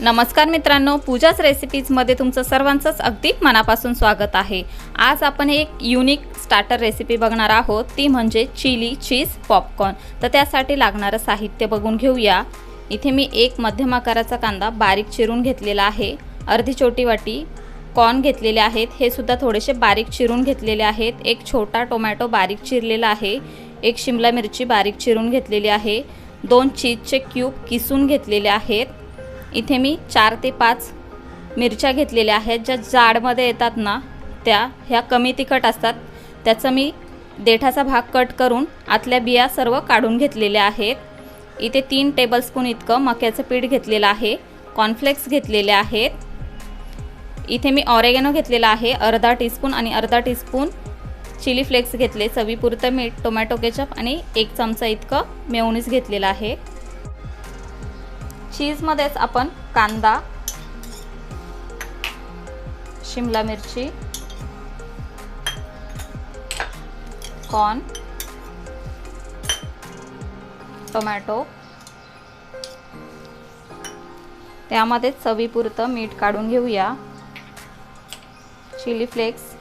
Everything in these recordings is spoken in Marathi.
नमस्कार मित्रांनो पूजाच रेसिपीजमध्ये तुमचं सर्वांचंच अगदी मनापासून स्वागत आहे. आज आपण एक युनिक स्टार्टर रेसिपी बघणार आहोत ती म्हणजे चिली चीज पॉपकॉर्न तर त्यासाठी लागणारं साहित्य बघून घेऊया. इथे मी एक मध्यम आकाराचा कांदा बारीक चिरून घेतलेला आहे. अर्धी छोटी वाटी कॉर्न घेतलेले आहेत. हे सुद्धा थोडेसे बारीक चिरून घेतलेले आहेत. एक छोटा टोमॅटो बारीक चिरलेला आहे. एक शिमला मिरची बारीक चिरून घेतलेली आहे. दोन चीजचे क्यूब किसून घेतलेले आहेत. इथे मी चार ते पाच मिरच्या घेतलेल्या आहेत. ज्या जाडमध्ये येतात ना त्या ह्या कमी तिखट असतात. त्याचं मी देठाचा भाग कट करून आतल्या बिया सर्व काढून घेतलेल्या आहेत. इथे तीन टेबलस्पून इतकं मक्याचं पीठ घेतलेलं आहे. कॉर्नफ्लेक्स घेतलेले आहेत. इथे मी ऑरेगॅनो घेतलेला आहे. अर्धा टीस्पून आणि अर्धा टीस्पून चिली फ्लेक्स घेतले. चवीपुरतं मीठ टोमॅटो केचप आणि एक चमचा इतकं मेवणीस घेतलेलं आहे. चीजमध्येच आपण कांदा शिमला मिरची कॉर्न टोमॅटो. त्यामध्ये चवीपुरतं मीठ काढून घेऊया. चिली फ्लेक्स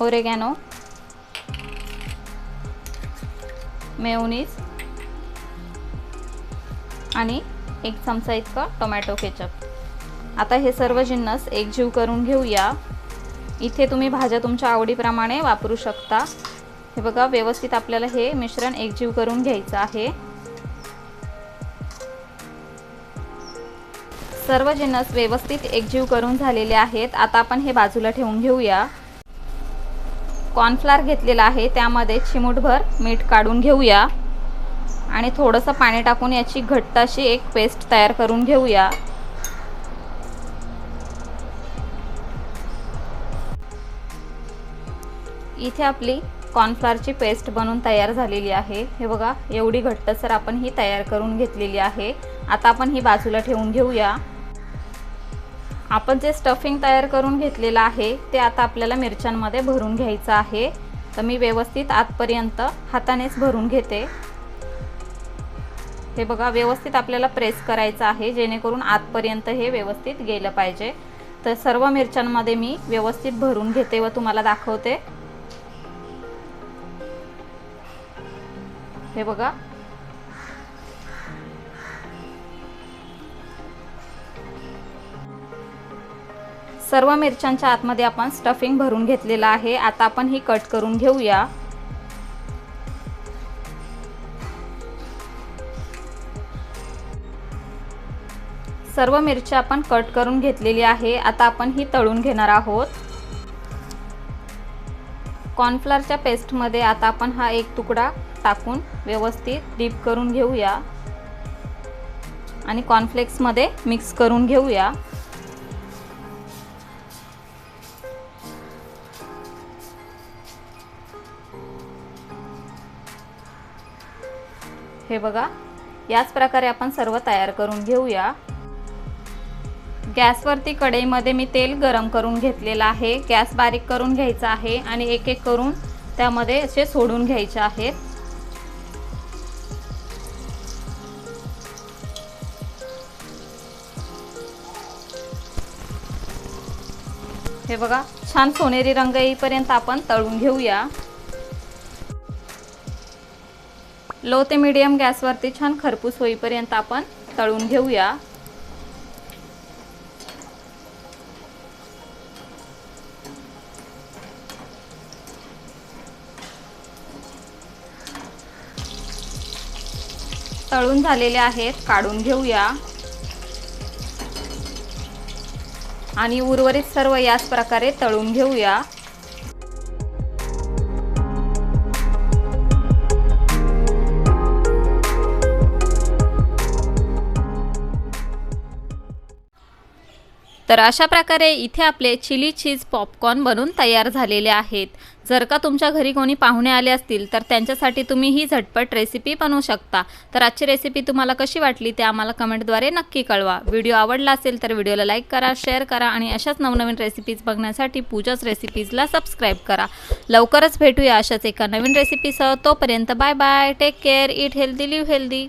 ओरेगॅनो मेयोनीज आणि एक चमचा इतका टोमॅटो केचप. आता हे सर्व जिन्नस एकजीव करून घेऊया. इथे तुम्ही भाज्या तुमच्या आवडीप्रमाणे वापरू शकता. हे बघा व्यवस्थित आपल्याला हे मिश्रण एकजीव करून घ्यायचं आहे. सर्व जिन्नस व्यवस्थित एकजीव करून झालेले आहेत. आता आपण हे बाजूला ठेवून घेऊया. कॉर्नफ्लार घेतलेला आहे. त्यामध्ये चिमूटभर मीठ काढून घेऊया. आणि थोडंसं पाणी टाकून याची घट्ट अशी एक पेस्ट तयार करून घेऊया. इथे आपली कॉर्नफ्लॉरची पेस्ट बनवून तयार झालेली आहे. हे बघा एवढी घट्टसर आपण ही तयार करून घेतलेली आहे. आता आपण ही बाजूला ठेवून घेऊया. आपण जे स्टफिंग तयार करून घेतलेलं आहे ते आता आपल्याला मिरच्यांमध्ये भरून घ्यायचं आहे. तर मी व्यवस्थित आतपर्यंत हातानेच भरून घेते. हे बघा व्यवस्थित आपल्याला प्रेस करायचं आहे जेणेकरून आतपर्यंत हे व्यवस्थित गेलं पाहिजे. तर सर्व मिरच्यांमध्ये मी व्यवस्थित भरून घेते व तुम्हाला दाखवते. हे बघा. सर्व मिरच्यांच्या आतमध्ये आपण स्टफिंग भरून घेतलेलं आहे. आता आपण ही कट करून घेऊया. सर्व मिरच्या आपण कट करून घेतलेली आहे. आता आपण ही तळून घेणार आहोत. कॉर्नफ्लॉरच्या पेस्टमध्ये आता आपण हा एक तुकडा टाकून व्यवस्थित डीप करून घेऊया. आणि कॉर्नफ्लेक्समध्ये मिक्स करून घेऊया. हे बघा याच प्रकारे आपण सर्व तयार करून घेऊया. गॅसवरती कढईमध्ये मी तेल गरम करून घेतलेलं आहे. गॅस बारीक करून घ्यायचा आहे आणि एक एक करून त्यामध्ये असे सोडून घ्यायचे आहेत. हे बघा छान सोनेरी रंग येईपर्यंत आपण तळून घेऊया. लो ते मीडियम गॅसवरती छान खरपूस होईपर्यंत आपण तळून घेऊया. तळून झालेले आहेत. काढून घेऊया. आणि उर्वरित सर्व याच प्रकारे तळून घेऊया. तर अशा प्रकारे इथे आपले चिली चीज पॉपकॉर्न बनून तयार झालेले आहेत. जर का तुमच्या घरी कोणी पाहुणे आले असतील तर त्यांच्यासाठी तुम्ही ही झटपट रेसिपी बनवू शकता. तर आजची रेसिपी तुम्हाला कशी वाटली ते आम्हाला कमेंटद्वारे नक्की कळवा. व्हिडिओ आवडला असेल तर व्हिडिओला लाईक करा शेअर करा आणि अशाच नवनवीन रेसिपीज बघण्यासाठी पूजाच रेसिपीजला सबस्क्राईब करा. लवकरच भेटूया अशाच एका नवीन रेसिपीसह तोपर्यंत bye bye take care eat healthy live healthy